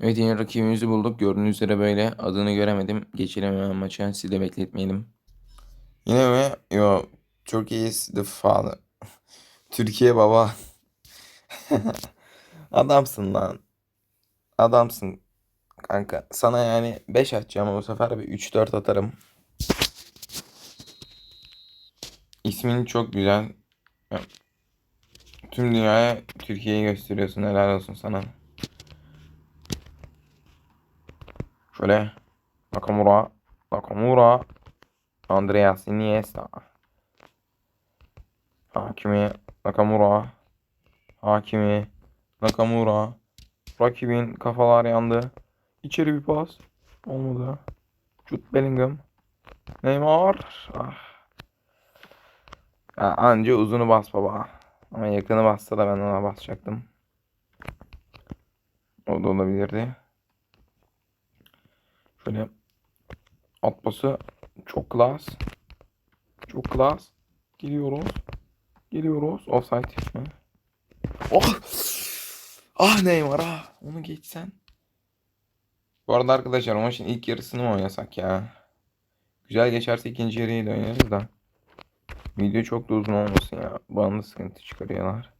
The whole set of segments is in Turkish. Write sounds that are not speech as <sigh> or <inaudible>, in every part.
Evet yeni rakibimizi bulduk. Gördüğünüz üzere böyle adını göremedim. Geçelim hemen maça. Sizi de bekletmeyelim. Yine mi? Yo. Turkey is the father. Türkiye baba. <laughs> Adamsın lan. Adamsın. Kanka sana yani 5 atacağım ama bu sefer bir 3-4 atarım. İsmin çok güzel. Tüm dünyaya Türkiye'yi gösteriyorsun. Helal olsun sana. Şöyle Nakamura, Nakamura, Andreas Iniesta. Hakimi, Nakamura, Hakimi, Nakamura. Rakibin kafalar yandı. İçeri bir pas. Olmadı. Jude Bellingham. Neymar. Ah. Ya anca uzunu bas baba. Ama yakını bassa da ben ona basacaktım. O da olabilirdi. Şöyle at pası çok klas. Çok klas. Geliyoruz. Geliyoruz. Offside mi? Oh! Ah Neymar ah. Onu geçsen. Bu arada arkadaşlar maçın ilk yarısını mı oynasak ya? Güzel geçerse ikinci yarıyı da oynarız da. Video çok da uzun olmasın ya. Bana da sıkıntı çıkarıyorlar.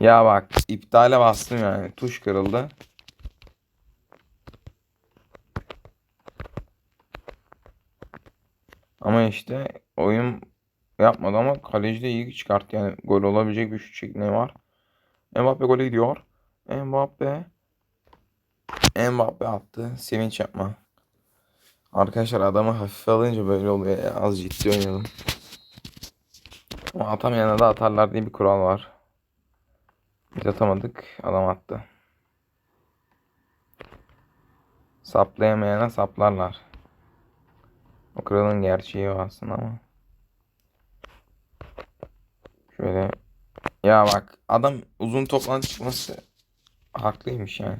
Ya bak iptale bastım yani. Tuş kırıldı. Ama işte oyun yapmadı ama kaleci de iyi çıkarttı yani. Gol olabilecek bir şut şekli var. Mbappe gole gidiyor. Mbappe. Mbappe attı. Sevinç yapma. Arkadaşlar adamı hafife alınca böyle oluyor ya. Az ciddi oynayalım. Ama atamayana da atarlar diye bir kural var. Biz atamadık. Adam attı. Saplayamayana saplarlar. O kralın gerçeği o aslında ama. Şöyle. Ya bak adam uzun toplan çıkması haklıymış yani.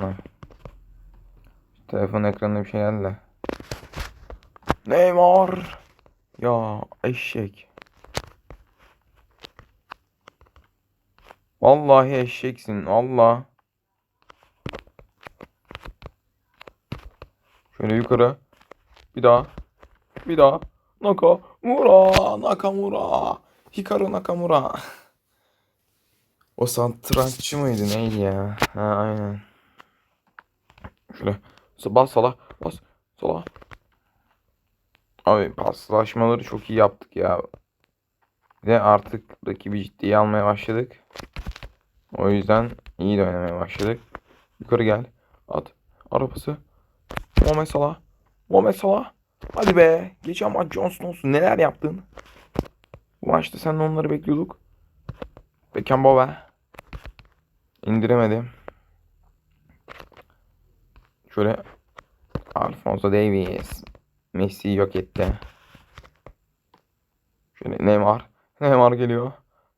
Lan. Telefon ekranında bir şey geldi. Neymar. Ya eşek. Vallahi eşeksin. Allah. Şöyle yukarı. Bir daha. Bir daha. Nakamura. Nakamura. Hikaru Nakamura. O satranççı mıydı neydi ya? Ha aynen. Şöyle. Bas sola. Bas sola. Abi paslaşmaları çok iyi yaptık ya. Ve artık rakibi ciddiye almaya başladık. O yüzden iyi de oynamaya başladık. Yukarı gel. At. Arabası. Mohamed Salah. Mohamed Salah. Hadi be. Geçen maç John Stones'un neler yaptın? Bu maçta sen onları bekliyorduk. Beckenbauer. İndiremedim. Şöyle Alfonso Davies. Messi yok etti. Şöyle Neymar. Neymar geliyor.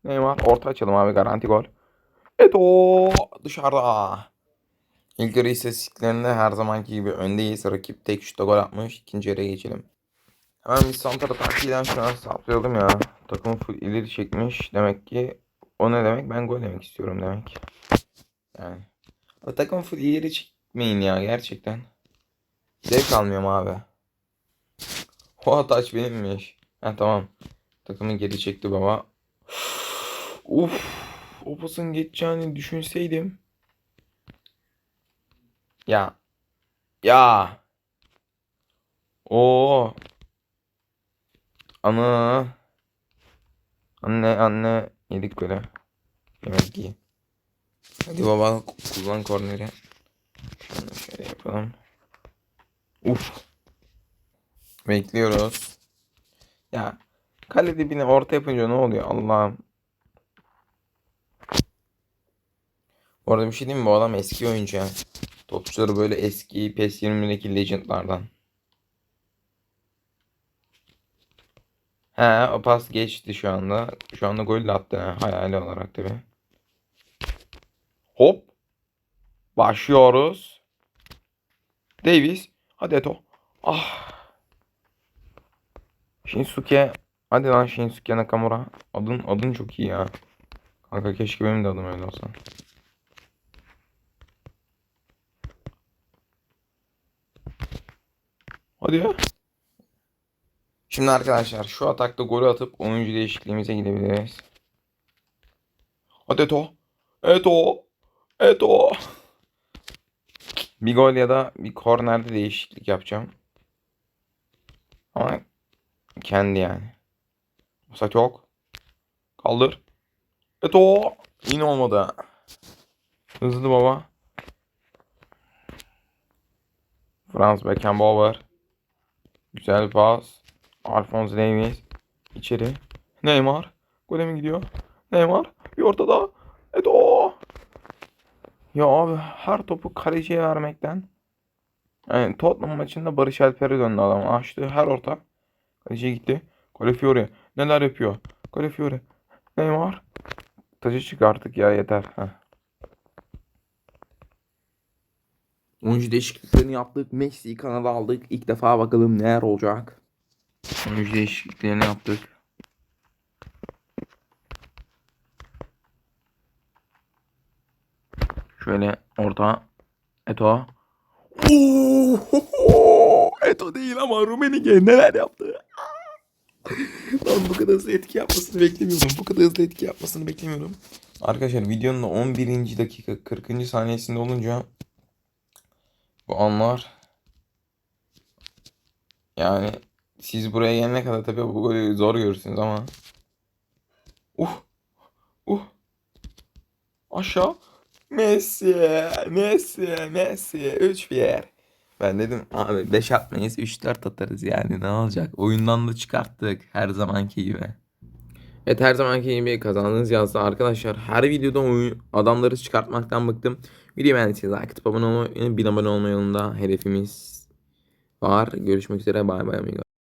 Neymar orta açalım abi garanti gol. Eto dışarıda. İlk yarı istatistiklerinde her zamanki gibi öndeyiz. Rakip tek şutta gol atmış. İkinci yarıya geçelim. Hemen bir Santara taktiğinden şu an saplayalım ya. Takım full ileri çekmiş. Demek ki o ne demek? Ben gol demek istiyorum demek. Yani. O takım full ileri çekmeyin ya gerçekten. Zevk almıyorum abi. O ataç benimmiş. Ha tamam. Takımı geri çekti baba. Uf. O pasın geçeceğini düşünseydim. Ya. Ya. Oo. Ana. Anne anne yedik böyle. Yemek iyi. Hadi baba kullan korneri. Şunu şöyle yapalım. Uf. Bekliyoruz. Ya kale dibine orta yapınca ne oluyor Allah'ım. Bu arada bir şey diyeyim mi? Bu adam eski oyuncu ya. Topçuları böyle eski PES 20'deki Legend'lardan. He o pas geçti şu anda. Şu anda gol attı ha, hayali olarak tabi. Hop. Başlıyoruz. Davis. Hadi Eto. Ah. Shinsuke. Hadi lan Shinsuke Nakamura. Adın, adın çok iyi ya. Kanka keşke benim de adım öyle olsa. Hadi ya. Şimdi arkadaşlar şu atakta golü atıp oyuncu değişikliğimize gidebiliriz. Hadi Eto. Eto. Eto. Bir gol ya da bir kornerde değişiklik yapacağım. Ama kendi yani. Offside yok. Kaldır. Eto. Yine olmadı. Hızlı baba. Franz Beckenbauer. Güzel pas. Alphonse Davies. İçeri. Neymar. Gole mi gidiyor? Neymar. Bir ortada. Eto. Ya abi her topu kaleciye vermekten. Yani Tottenham maçında Barış Alper'e döndü adam. Açtı her orta. Kaleciye gitti. Calafiori. Neler yapıyor? Calafiori. Neymar. Taşı çık artık ya yeter. Heh. Oyuncu değişikliklerini yaptık. Messi'yi kanala aldık. İlk defa bakalım neler olacak. Oyuncu değişikliklerini yaptık. Şöyle orta. Eto. Oo, Eto değil ama Rumenige neler yaptı? <laughs> Lan bu kadar hızlı etki yapmasını beklemiyordum. Bu kadar hızlı etki yapmasını beklemiyordum. Arkadaşlar videonun da 11. dakika 40. saniyesinde olunca bu anlar yani siz buraya gelene kadar tabii bu golü zor görürsünüz ama uh uh aşağı Messi Messi Messi 3-1 ben dedim abi 5 atmayız 3-4 atarız yani ne olacak oyundan da çıkarttık her zamanki gibi Evet her zamanki gibi kazandığınız yazdı. Arkadaşlar her videoda oyun, adamları çıkartmaktan bıktım. Videoyu beğendiyseniz like atıp abone olmayı, bir abone olma yolunda hedefimiz var. Görüşmek üzere. Bay bay amigo.